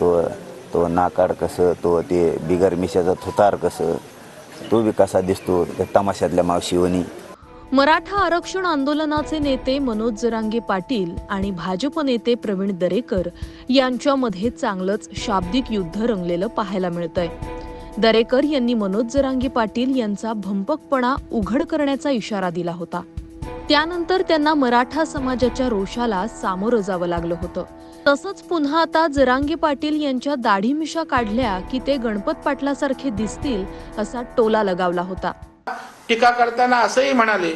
तो तो नाकाड कसं तो ते बिगर मिशाचा थुतार कसं तो बी कसा दिसतो त्या तमाशातल्या मावशीवणी मराठा आरक्षण आंदोलनाचे नेते मनोज जरांगे पाटील आणि भाजप नेते प्रवीण दरेकर यांच्यामध्ये चांगलंच शाब्दिक युद्ध रंगलेलं पाहायला मिळतंय. दरेकर यांनी मनोज जरांगे पाटील यांचा भंपकपणा उघड करण्याचा इशारा दिला होता. त्यानंतर त्यांना मराठा समाजाच्या रोषाला सामोरं जावं लागलं होतं. तसंच पुन्हा आता जरांगे पाटील यांच्या दाढी मिशा काढल्या की ते गणपत पाटलासारखे दिसतील असा टोला लगावला होता. टीका करताना असंही म्हणाले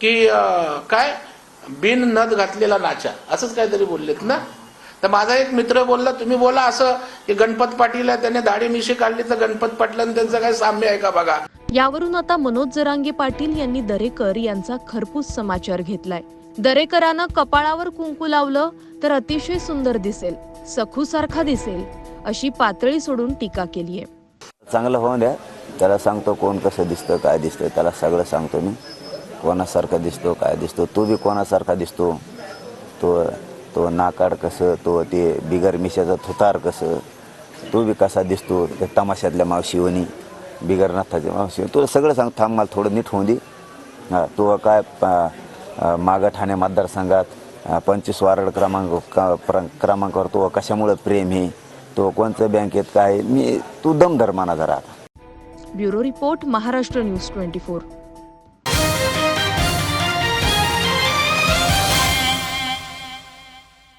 की काय? बिन नद घातलेला नाचा. असंच काहीतरी बोललेत ना? तर माझा एक मित्र बोलला तुम्ही बोला असं की गणपत पाटील आहे त्याने दाढी मिशी काढली तर गणपत पाटलांनी त्यांचं काय साम्य आहे का बघा? यावरून आता मनोज जरांगे पाटील यांनी दरेकर यांचा खरपूस समाचार घेतलाय. दरेकरानं कपाळावर कुंकू लावलं तर अतिशय सुंदर दिसेल सखूसारखा दिसेल अशी पातळी सोडून टीका केलीय. चांगलं होऊन द्या. त्याला सांगतो कोण कसं दिसतं काय दिसतं त्याला सगळं सांगतो मी. कोणासारखा दिसतो काय दिसतो. तो बी कोणासारखा दिसतो. तो तो नाकाड कसं तो ते बिगर मिशाचा थुतार कसं. तो बी कसा दिसतो त्या तमाशातल्या मावशिवनी बिगर नाथाच्या मावशी तुला सगळं सांग थांब मला थोडं नीट होऊन दे. हां तो काय मागं ठाणे मतदारसंघात पंचवीस वार्ड क्रमांक क्रमांकावर तो कशामुळं प्रेम आहे? तो कोणत्या बँकेत काय मी तू दम धर्माना जरा bureau report Maharashtra news twenty four.